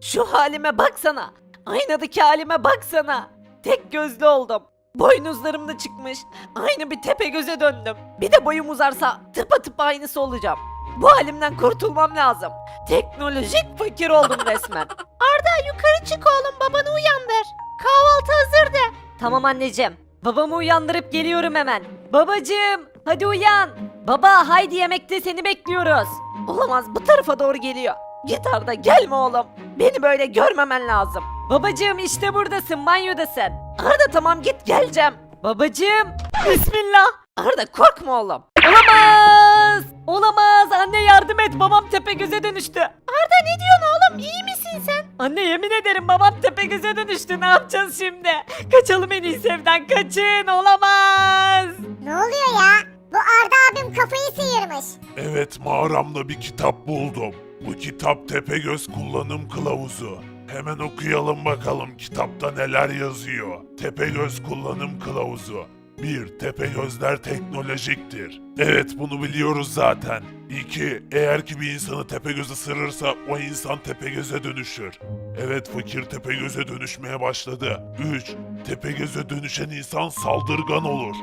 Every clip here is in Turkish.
Şu halime baksana. Aynadaki halime baksana. Tek gözlü oldum. Boynuzlarım da çıkmış. Aynı bir tepe göze döndüm. Bir de boyum uzarsa tıpatıp aynısı olacağım. Bu halimden kurtulmam lazım. Teknolojik fakir oldum resmen. Arda yukarı çık oğlum babanı uyandır. Kahvaltı hazır de. Tamam anneciğim. Babamı uyandırıp geliyorum hemen. Babacığım hadi uyan. Baba haydi yemekte seni bekliyoruz. Olamaz bu tarafa doğru geliyor. Git Arda gelme oğlum. Beni böyle görmemen lazım. Babacığım işte buradasın banyodasın. Arda tamam git geleceğim. Babacığım. Bismillah. Arda korkma oğlum. Olamaz. Olamaz. Anne yardım et. Babam tepe göze dönüştü. Arda ne diyorsun oğlum? İyi misin sen? Anne yemin ederim babam tepe göze dönüştü. Ne yapacağız şimdi? Kaçalım en iyisi evden. Kaçın. Olamaz. Ne oluyor ya? Bu Arda abim kafayı sıyırmış. Evet mağaramda bir kitap buldum. Bu kitap Tepegöz kullanım kılavuzu. Hemen okuyalım bakalım kitapta neler yazıyor. Tepegöz kullanım kılavuzu. 1. Tepegözler teknolojiktir. Evet bunu biliyoruz zaten. 2. Eğer ki bir insanı Tepegöz ısırırsa o insan Tepegöz'e dönüşür. Evet fakir Tepegöz'e dönüşmeye başladı. 3. Tepegöz'e dönüşen insan saldırgan olur.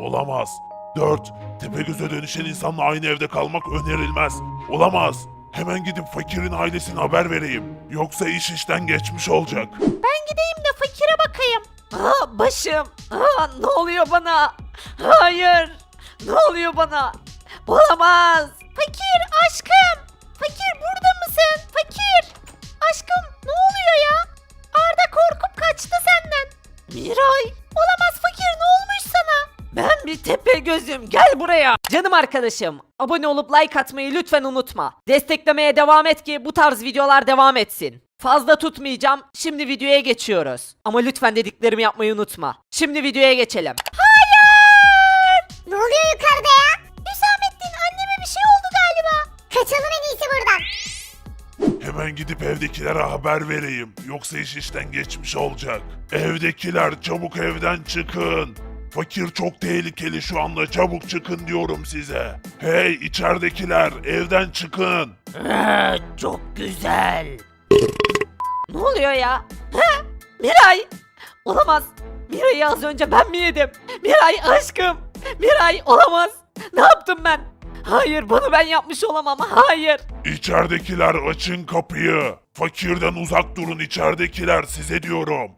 Olamaz. 4. Tepegöz'e dönüşen insanla aynı evde kalmak önerilmez. Olamaz. Hemen gidip fakirin ailesine haber vereyim. Yoksa iş işten geçmiş olacak. Ben gideyim de fakire bakayım. Aa başım. Aa ne oluyor bana? Hayır. Ne oluyor bana? Olamaz. Fakir aşkım. Fakir burada mısın? Fakir. Aşkım gözüm gel buraya. Canım arkadaşım abone olup like atmayı lütfen unutma. Desteklemeye devam et ki bu tarz videolar devam etsin. Fazla tutmayacağım. Şimdi videoya geçiyoruz. Ama lütfen dediklerimi yapmayı unutma. Şimdi videoya geçelim. Hayır! Ne oluyor yukarıda ya? Hüsamettin anneme bir şey oldu galiba. Kaçalım en iyisi buradan. Hemen gidip evdekilere haber vereyim. Yoksa iş işten geçmiş olacak. Evdekiler çabuk evden çıkın. Fakir çok tehlikeli şu anda çabuk çıkın diyorum size. Hey içeridekiler evden çıkın. Ee, çok güzel. ne oluyor ya? Ha? Miray! Olamaz. Miray'ı az önce ben mi yedim? Miray aşkım. Miray olamaz. Ne yaptım ben? Hayır bunu ben yapmış olamam. Hayır. İçeridekiler açın kapıyı. Fakirden uzak durun içeridekiler size diyorum.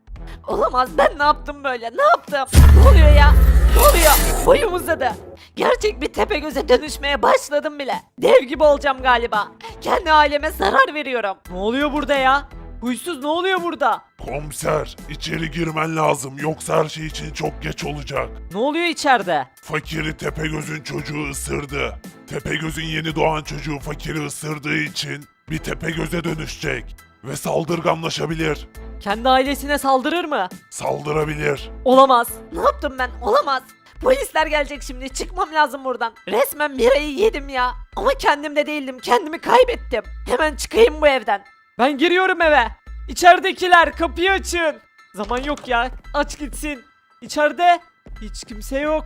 Olamaz ben ne yaptım böyle? Ne yaptım? Ne oluyor ya? Ne oluyor? Boyum uzadı. Gerçek bir tepe göze dönüşmeye başladım bile. Dev gibi olacağım galiba. Kendi aileme zarar veriyorum. Ne oluyor burada ya? Huysuz ne oluyor burada? Komiser içeri girmen lazım yoksa her şey için çok geç olacak. Ne oluyor içeride? Fakiri Tepegöz'ün çocuğu ısırdı. Tepegöz'ün yeni doğan çocuğu fakiri ısırdığı için bir Tepegöz'e dönüşecek. Ve saldırganlaşabilir. Kendi ailesine saldırır mı? Saldırabilir. Olamaz. Ne yaptım ben? Olamaz. Polisler gelecek şimdi. Çıkmam lazım buradan. Resmen Mira'yı yedim ya. Ama kendimde değildim. Kendimi kaybettim. Hemen çıkayım bu evden. Ben giriyorum eve. İçeridekiler kapıyı açın. Zaman yok ya. Aç gitsin. İçeride hiç kimse yok.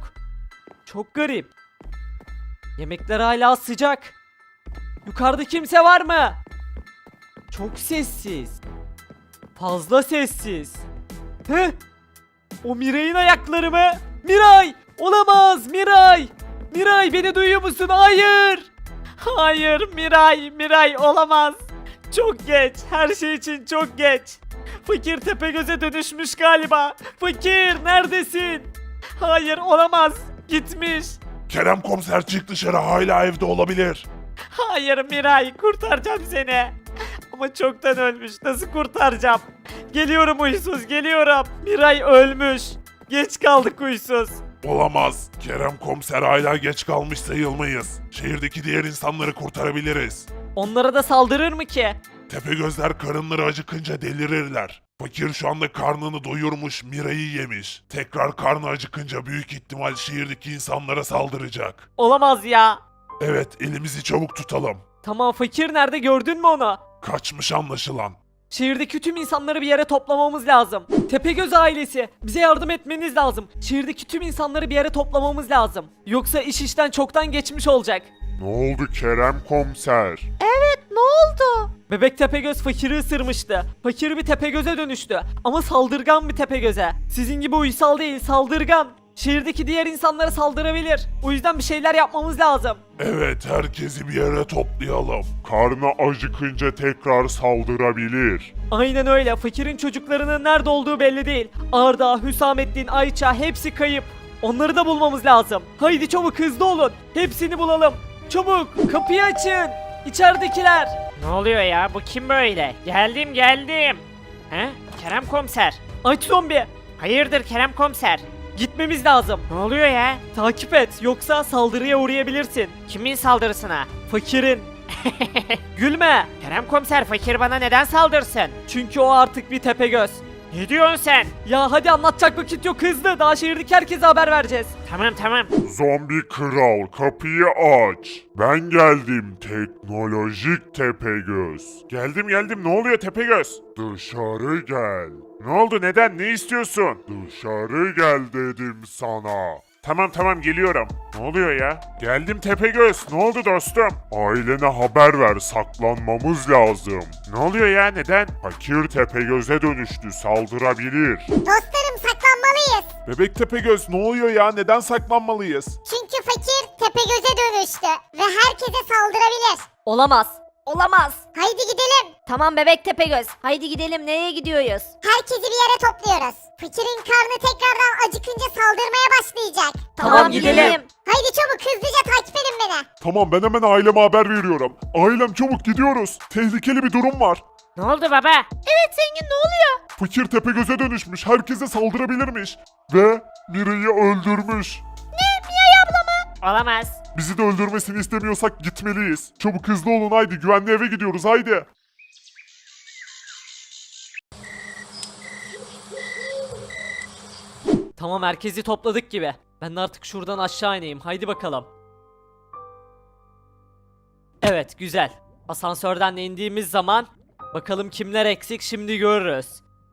Çok garip. Yemekler hala sıcak. Yukarıda kimse var mı? Çok sessiz. Fazla sessiz. Hı? O Miray'ın ayakları mı? Miray! Olamaz Miray! Miray beni duyuyor musun? Hayır! Hayır Miray, Miray olamaz. Çok geç. Her şey için çok geç. Fakir Tepegöz'e dönüşmüş galiba. Fakir neredesin? Hayır olamaz. Gitmiş. Kerem komiser çık dışarı hala evde olabilir. Hayır Miray kurtaracağım seni. Ama çoktan ölmüş. Nasıl kurtaracağım? Geliyorum huysuz geliyorum. Miray ölmüş. Geç kaldık huysuz. Olamaz. Kerem komiser hala geç kalmış sayılmayız. Şehirdeki diğer insanları kurtarabiliriz. Onlara da saldırır mı ki? Tepegözler karınları acıkınca delirirler. Fakir şu anda karnını doyurmuş, Mira'yı yemiş. Tekrar karnı acıkınca büyük ihtimal şehirdeki insanlara saldıracak. Olamaz ya. Evet, elimizi çabuk tutalım. Tamam fakir nerede gördün mü onu? Kaçmış anlaşılan. Şehirdeki tüm insanları bir yere toplamamız lazım. Tepegöz ailesi bize yardım etmeniz lazım. Şehirdeki tüm insanları bir yere toplamamız lazım. Yoksa iş işten çoktan geçmiş olacak. Ne oldu Kerem komiser? Evet ne oldu? Bebek Tepegöz fakiri ısırmıştı. Fakir bir Tepegöz'e dönüştü. Ama saldırgan bir Tepegöz'e. Sizin gibi uysal değil saldırgan. Şehirdeki diğer insanlara saldırabilir. O yüzden bir şeyler yapmamız lazım. Evet herkesi bir yere toplayalım. Karnı acıkınca tekrar saldırabilir. Aynen öyle. Fakirin çocuklarının nerede olduğu belli değil. Arda, Hüsamettin, Ayça hepsi kayıp. Onları da bulmamız lazım. Haydi çabuk hızlı olun. Hepsini bulalım. Çabuk kapıyı açın. İçeridekiler. Ne oluyor ya? Bu kim böyle? Geldim geldim. He? Kerem komiser. Aç zombi. Hayırdır Kerem komiser? Gitmemiz lazım. Ne oluyor ya? Takip et yoksa saldırıya uğrayabilirsin. Kimin saldırısına? Fakirin. Gülme. Kerem komiser fakir bana neden saldırsın? Çünkü o artık bir tepegöz. Ne diyorsun sen? Ya hadi anlatacak vakit yok hızlı. Daha şehirdeki herkese haber vereceğiz. Tamam tamam. Zombi kral kapıyı aç. Ben geldim teknolojik Tepegöz. Geldim geldim ne oluyor Tepegöz? Dışarı gel. Ne oldu neden ne istiyorsun? Dışarı gel dedim sana. Tamam tamam geliyorum. Ne oluyor ya? Geldim Tepegöz. Ne oldu dostum? Ailene haber ver saklanmamız lazım. Ne oluyor ya neden? Fakir Tepegöz'e dönüştü saldırabilir. Dostlarım saklanmalıyız. Bebek Tepegöz ne oluyor ya neden saklanmalıyız? Çünkü fakir Tepegöz'e dönüştü ve herkese saldırabilir. Olamaz. Olamaz. Haydi gidelim. Tamam bebek Tepegöz. Haydi gidelim. Nereye gidiyoruz? Herkesi bir yere topluyoruz. Fakirin karnı tekrardan acıkınca saldırmaya başlayacak. Tamam, gidelim. Haydi çabuk hızlıca takip edin beni. Tamam ben hemen aileme haber veriyorum. Ailem çabuk gidiyoruz. Tehlikeli bir durum var. Ne oldu baba? Evet zengin ne oluyor? Fakir Tepegöz'e dönüşmüş. Herkese saldırabilirmiş. Ve Mira'yı öldürmüş. Olamaz. Bizi de öldürmesini istemiyorsak gitmeliyiz. Çabuk hızlı olun haydi. Güvenli eve gidiyoruz haydi. Tamam herkesi topladık gibi. Ben de artık şuradan aşağı ineyim. Haydi bakalım. Evet güzel. Asansörden de indiğimiz zaman bakalım kimler eksik şimdi görürüz.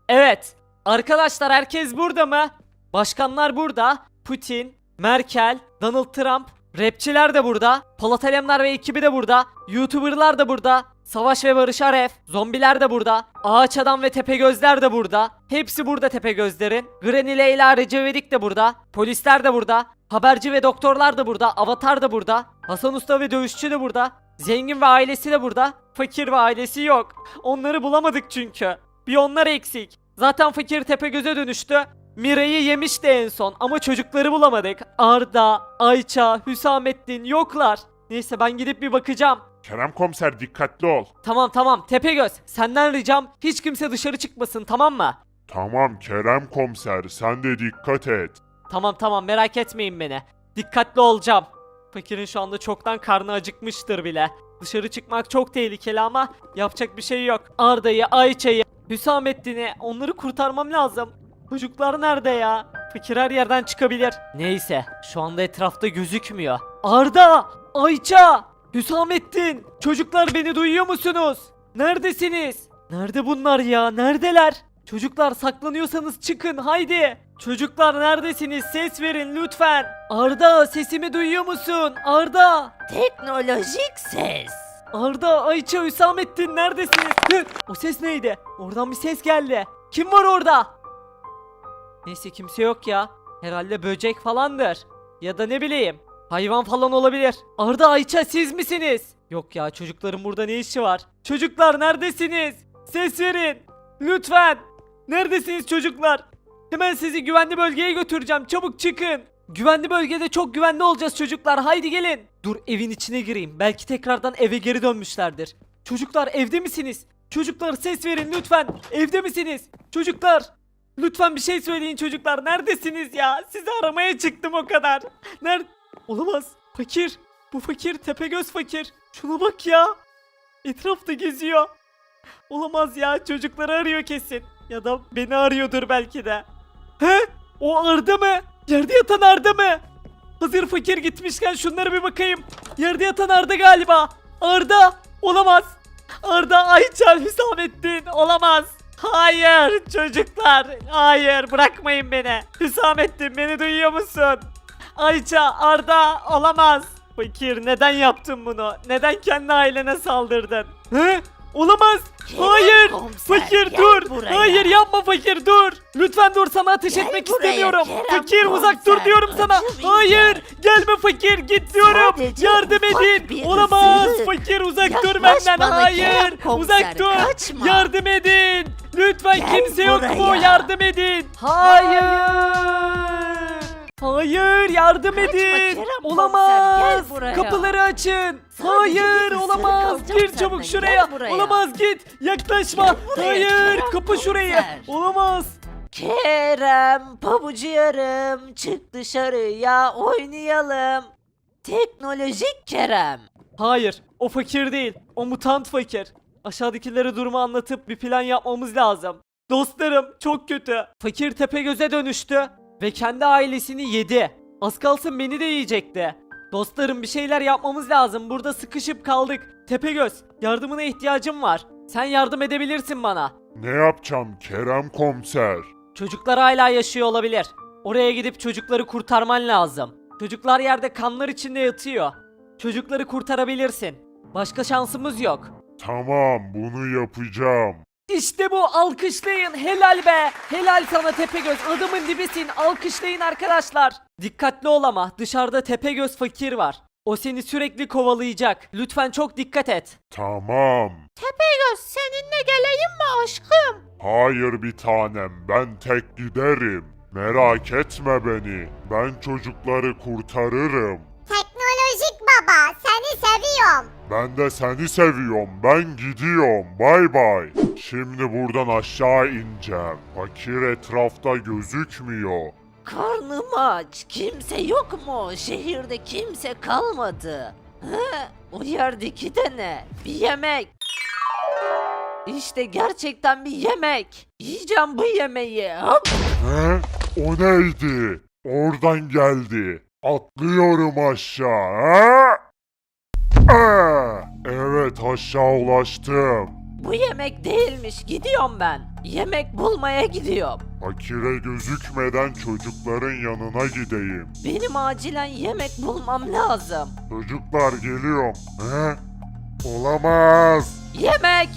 Evet. Arkadaşlar herkes burada mı? Başkanlar burada. Putin, Merkel, Donald Trump, rapçiler de burada. Polat ve ekibi de burada. YouTuber'lar da burada. Savaş ve Barış Aref, zombiler de burada. Ağaç Adam ve Tepegözler de burada. Hepsi burada Tepegözlerin. Granny Leyla Recevedik de burada. Polisler de burada. Haberci ve doktorlar da burada. Avatar da burada. Hasan Usta ve Dövüşçü de burada. Zengin ve ailesi de burada. Fakir ve ailesi yok. Onları bulamadık çünkü. Bir onlar eksik. Zaten fakir Tepegöz'e dönüştü. Mira'yı yemişti en son ama çocukları bulamadık. Arda, Ayça, Hüsamettin yoklar. Neyse ben gidip bir bakacağım. Kerem komiser dikkatli ol. Tamam tamam Tepegöz senden ricam hiç kimse dışarı çıkmasın tamam mı? Tamam Kerem komiser sen de dikkat et. Tamam tamam merak etmeyin beni. Dikkatli olacağım. Fakirin şu anda çoktan karnı acıkmıştır bile. Dışarı çıkmak çok tehlikeli ama yapacak bir şey yok. Arda'yı, Ayça'yı, Hüsamettin'i onları kurtarmam lazım. Çocuklar nerede ya? Fakir her yerden çıkabilir. Neyse şu anda etrafta gözükmüyor. Arda! Ayça! Hüsamettin! Çocuklar beni duyuyor musunuz? Neredesiniz? Nerede bunlar ya? Neredeler? Çocuklar saklanıyorsanız çıkın haydi. Çocuklar neredesiniz? Ses verin lütfen. Arda sesimi duyuyor musun? Arda! Teknolojik ses. Arda, Ayça, Hüsamettin neredesiniz? Hı, o ses neydi? Oradan bir ses geldi. Kim var orada? Neyse kimse yok ya. Herhalde böcek falandır. Ya da ne bileyim. Hayvan falan olabilir. Arda, Ayça siz misiniz? Yok ya çocukların burada ne işi var? Çocuklar neredesiniz? Ses verin. Lütfen. Neredesiniz çocuklar? Hemen sizi güvenli bölgeye götüreceğim. Çabuk çıkın. Güvenli bölgede çok güvenli olacağız çocuklar. Haydi gelin. Dur evin içine gireyim. Belki tekrardan eve geri dönmüşlerdir. Çocuklar evde misiniz? Çocuklar ses verin lütfen. Evde misiniz? Çocuklar. Lütfen bir şey söyleyin çocuklar. Neredesiniz ya? Sizi aramaya çıktım o kadar. Nerede? Olamaz. Fakir. Bu fakir. Tepegöz fakir. Şuna bak ya. Etrafta geziyor. Olamaz ya. Çocukları arıyor kesin. Ya da beni arıyordur belki de. He? O Arda mı? Yerde yatan Arda mı? Hazır fakir gitmişken şunlara bir bakayım. Yerde yatan Arda galiba. Arda. Olamaz. Arda Ayça Hüsamettin. Olamaz. Hayır çocuklar. Hayır bırakmayın beni. Hüsamettin beni duyuyor musun? Ayça Arda olamaz. Fakir neden yaptın bunu? Neden kendi ailene saldırdın? He? Olamaz. Hayır. komiser, Fakir dur. buraya. Hayır yapma fakir dur. Lütfen dur sana ateş Gel etmek buraya, istemiyorum. Kerem fakir uzak dur diyorum sana. Hayır. Gelme fakir git diyorum. Sadece Yardım ufak edin. bir Olamaz. ısırık. Fakir uzak dur Yaklaş benden. bana Hayır. Kerem komiser, Uzak dur. kaçma. Yardım edin. Lütfen Gel kimse yok mu? buraya. Yardım edin. Hayır. Hayır yardım Kaçma edin. Kerem komiser, Olamaz. gel buraya. Kapıları açın. Sadece Hayır ısırık olamaz. alacağım Gir senden, çabuk gel şuraya. buraya. Olamaz git. Yaklaşma. Gel buraya, Hayır Kerem kapı şurayı. komiser. Olamaz. Kerem pabucu yarım çık dışarıya oynayalım. Teknolojik Kerem. Hayır o fakir değil. O mutant fakir. Aşağıdakilere durumu anlatıp bir plan yapmamız lazım. Dostlarım çok kötü. Fakir Tepegöz'e dönüştü ve kendi ailesini yedi. Az kalsın beni de yiyecekti. Dostlarım bir şeyler yapmamız lazım. Burada sıkışıp kaldık. Tepegöz yardımına ihtiyacım var. Sen yardım edebilirsin bana. Ne yapacağım Kerem komiser? Çocuklar hala yaşıyor olabilir. Oraya gidip çocukları kurtarman lazım. Çocuklar yerde kanlar içinde yatıyor. Çocukları kurtarabilirsin. Başka şansımız yok. Tamam bunu yapacağım. İşte bu alkışlayın helal be. Helal sana Tepegöz adamın dibisin alkışlayın arkadaşlar. Dikkatli ol ama dışarıda Tepegöz fakir var. O seni sürekli kovalayacak. Lütfen çok dikkat et. Tamam. Tepegöz seninle geleyim mi aşkım? Hayır bir tanem ben tek giderim. Merak etme beni. Ben çocukları kurtarırım. Teknolojik baba seni seviyorum. Ben de seni seviyorum. Ben gidiyorum. Bay bay. Şimdi buradan aşağı ineceğim. Fakir etrafta gözükmüyor. Karnım aç. Kimse yok mu? Şehirde kimse kalmadı. He? O yerdeki de ne? Bir yemek. İşte gerçekten bir yemek. Yiyeceğim bu yemeği. Hop. He? O neydi? Oradan geldi. Atlıyorum aşağı. Ha? Aa! Evet aşağı ulaştım. Bu yemek değilmiş. Gidiyorum ben. Yemek bulmaya gidiyorum. Fakire gözükmeden çocukların yanına gideyim. Benim acilen yemek bulmam lazım. Çocuklar geliyorum. He? Olamaz. Yemek.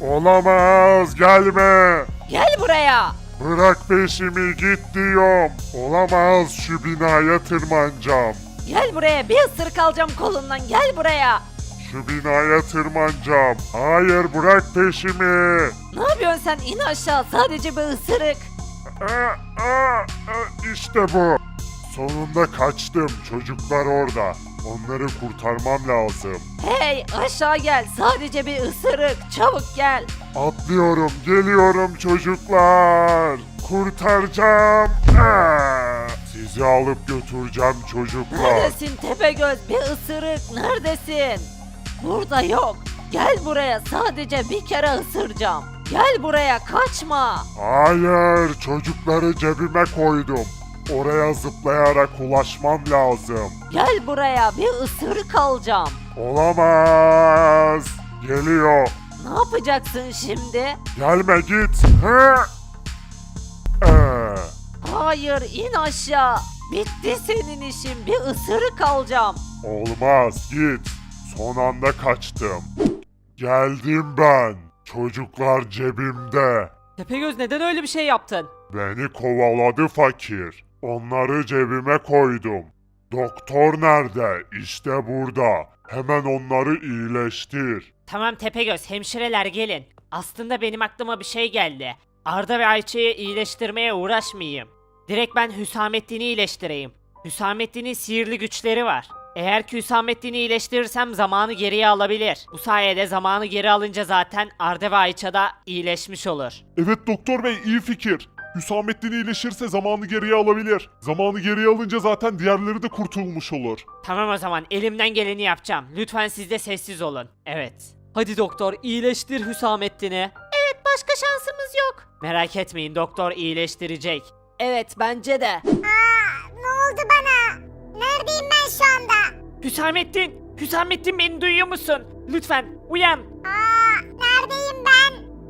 Olamaz. Gelme. Gel buraya. Bırak peşimi git diyorum. Olamaz şu binaya tırmanacağım. Gel buraya. Bir ısırık alacağım kolundan. Gel buraya. Şu binaya tırmanacağım. Hayır bırak peşimi. Ne yapıyorsun sen? İn aşağı. Sadece bir ısırık. Aa, aa, aa, İşte bu. Sonunda kaçtım. Çocuklar orada. Onları kurtarmam lazım. Hey aşağı gel. Sadece bir ısırık. Çabuk gel. Atlıyorum, geliyorum çocuklar. Kurtaracağım. Sizi alıp götüreceğim çocuklar. Neredesin Tepegöz? Bir ısırık. Neredesin? Burada yok. Gel buraya. Sadece bir kere ısıracağım. Gel buraya. Kaçma. Hayır, çocukları cebime koydum. Oraya zıplayarak ulaşmam lazım. Gel buraya. Bir ısırık alacağım. Olamaz. Geliyor. Ne yapacaksın şimdi? Gelme git. Hı? Ee, Hayır in aşağı. Bitti senin işin. Bir ısırık alacağım. olmaz git. Son anda kaçtım. Geldim ben. Çocuklar cebimde. Tepegöz neden öyle bir şey yaptın? Beni kovaladı fakir. Onları cebime koydum. Doktor nerede? İşte burada. Hemen onları iyileştir. Tamam Tepegöz, hemşireler gelin. Aslında benim aklıma bir şey geldi. Arda ve Ayça'yı iyileştirmeye uğraşmayayım. Direkt ben Hüsamettin'i iyileştireyim. Hüsamettin'in sihirli güçleri var. Eğer ki Hüsamettin'i iyileştirirsem zamanı geriye alabilir. Bu sayede zamanı geri alınca zaten Arda ve Ayça da iyileşmiş olur. Evet doktor bey iyi fikir. Hüsamettin iyileşirse zamanı geriye alabilir. Zamanı geriye alınca zaten diğerleri de kurtulmuş olur. Tamam o zaman elimden geleni yapacağım. Lütfen siz de sessiz olun. Evet. Hadi doktor iyileştir Hüsamettin'i. Evet başka şansımız yok. Merak etmeyin doktor iyileştirecek. Evet bence de. Aa, ne oldu bana? Neredeyim ben şu anda? Hüsamettin! Hüsamettin beni duyuyor musun? Lütfen uyan. Aa?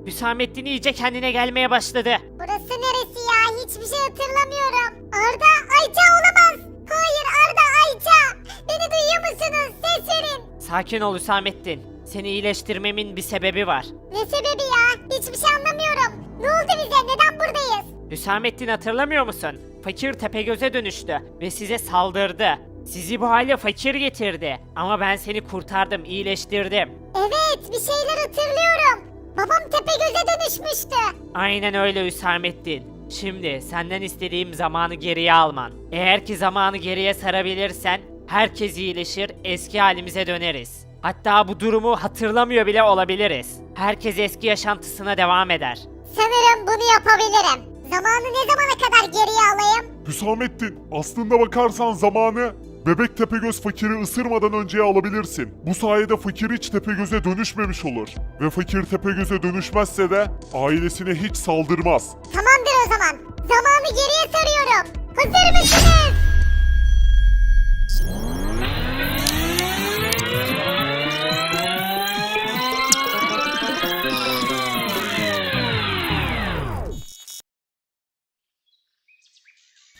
Hüsamettin iyice kendine gelmeye başladı. Burası neresi ya? Hiçbir şey hatırlamıyorum. Arda, Ayça olamaz. Hayır Arda, Ayça. Beni duyuyor musunuz? Ses verin. Sakin ol Hüsamettin. Seni iyileştirmemin bir sebebi var. Ne sebebi ya? Hiçbir şey anlamıyorum. Ne oldu bize? Neden buradayız? Hüsamettin hatırlamıyor musun? Fakir Tepegöz'e dönüştü ve size saldırdı. Sizi bu hale fakir getirdi. Ama ben seni kurtardım, iyileştirdim. Evet bir şeyler hatırlıyorum. Babam Tepegöz'e dönüşmüştü. Aynen öyle Hüsamettin. Şimdi senden istediğim zamanı geriye alman. Eğer ki zamanı geriye sarabilirsen herkes iyileşir, eski halimize döneriz. Hatta bu durumu hatırlamıyor bile olabiliriz. Herkes eski yaşantısına devam eder. Sanırım bunu yapabilirim. Zamanı ne zamana kadar geriye alayım? Hüsamettin aslında bakarsan zamanı Bebek Tepegöz fakiri ısırmadan önceye alabilirsin. Bu sayede fakir hiç Tepegöz'e dönüşmemiş olur. Ve fakir Tepegöz'e dönüşmezse de ailesine hiç saldırmaz. Tamamdır o zaman. Zamanı geriye sarıyorum. Hazır mısınız?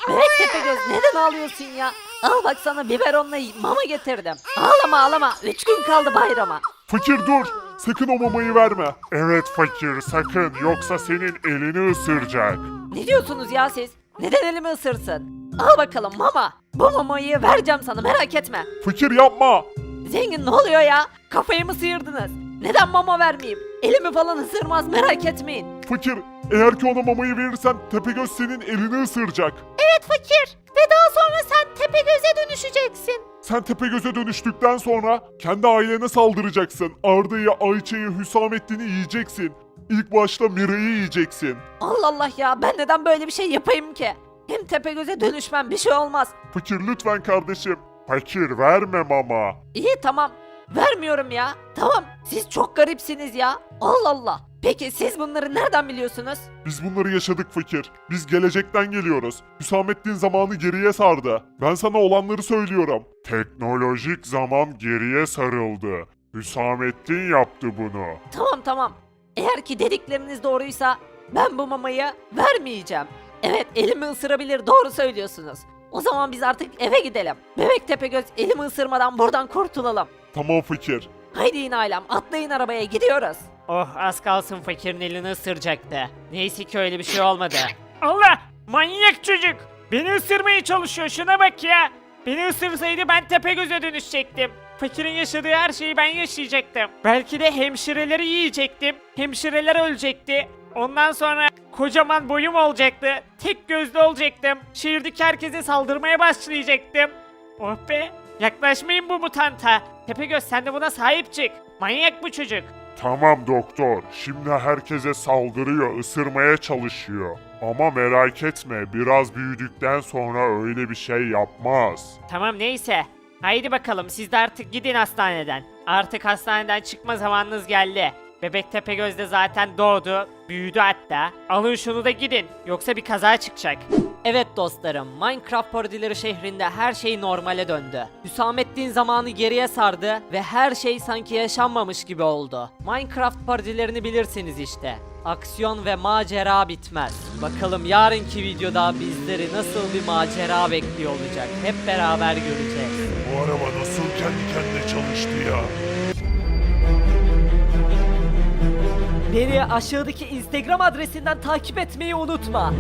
Evet Tepegöz neden ağlıyorsun ya? Al bak sana biberonla mama getirdim. Ağlama ağlama. Üç gün kaldı bayrama. Fakir dur! Sakın o mamayı verme. Evet fakir sakın yoksa senin elini ısıracak. Ne diyorsunuz ya siz? Neden elimi ısırsın? Al bakalım mama. Bu mamayı vereceğim sana merak etme. Fakir yapma! Zengin ne oluyor ya? Kafayı mı sıyırdınız? Neden mama vermeyeyim? Elimi falan ısırmaz merak etmeyin. Fakir eğer ki ona mamayı verirsen Tepegöz senin elini ısıracak. Evet fakir. Ve daha sonra sen Tepegöz'e dönüşeceksin. Sen Tepegöz'e dönüştükten sonra kendi ailene saldıracaksın. Arda'yı, Ayça'yı, Hüsamettin'i yiyeceksin. İlk başta Mira'yı yiyeceksin. Allah Allah ya ben neden böyle bir şey yapayım ki? Hem Tepegöz'e dönüşmem bir şey olmaz. Fakir lütfen kardeşim. Fakir verme mama. İyi tamam. Vermiyorum ya. Tamam. Siz çok garipsiniz ya. Allah Allah. Peki siz bunları nereden biliyorsunuz? Biz bunları yaşadık fakir. Biz gelecekten geliyoruz. Hüsamettin zamanı geriye sardı. Ben sana olanları söylüyorum. Teknolojik zaman geriye sarıldı. Hüsamettin yaptı bunu. Tamam tamam. Eğer ki dedikleriniz doğruysa ben bu mamayı vermeyeceğim. Evet elimi ısırabilir doğru söylüyorsunuz. O zaman biz artık eve gidelim. Bebek Tepegöz elimi ısırmadan buradan kurtulalım. Tamam fakir. Haydi yine ailem atlayın arabaya gidiyoruz. Oh az kalsın fakirin elini ısıracaktı. Neyse ki öyle bir şey olmadı. Allah! Manyak çocuk! Beni ısırmaya çalışıyor şuna bak ya! Beni ısırsaydı ben Tepegöz'e dönüşecektim. Fakirin yaşadığı her şeyi ben yaşayacaktım. Belki de hemşireleri yiyecektim. Hemşireler ölecekti. Ondan sonra kocaman boyum olacaktı. Tek gözlü olacaktım. Şehirdeki herkese saldırmaya başlayacaktım. Oh be! Yaklaşmayın bu mutanta. Tepegöz sen de buna sahip çık. Manyak bu çocuk. Tamam doktor. Şimdi herkese saldırıyor, ısırmaya çalışıyor. Ama merak etme, biraz büyüdükten sonra öyle bir şey yapmaz. Tamam neyse. Haydi bakalım siz de artık gidin hastaneden. Artık hastaneden çıkma zamanınız geldi. Bebek Tepegöz de zaten doğdu, büyüdü hatta. Alın şunu da gidin, yoksa bir kaza çıkacak. Evet dostlarım, Minecraft parodileri şehrinde her şey normale döndü. Hüsamettin zamanı geriye sardı ve her şey sanki yaşanmamış gibi oldu. Minecraft parodilerini bilirsiniz işte. Aksiyon ve macera bitmez. Bakalım yarınki videoda bizleri nasıl bir macera bekliyor olacak. Hep beraber göreceğiz. Bu araba nasıl kendi kendine çalıştı ya? Beni aşağıdaki Instagram adresinden takip etmeyi unutma.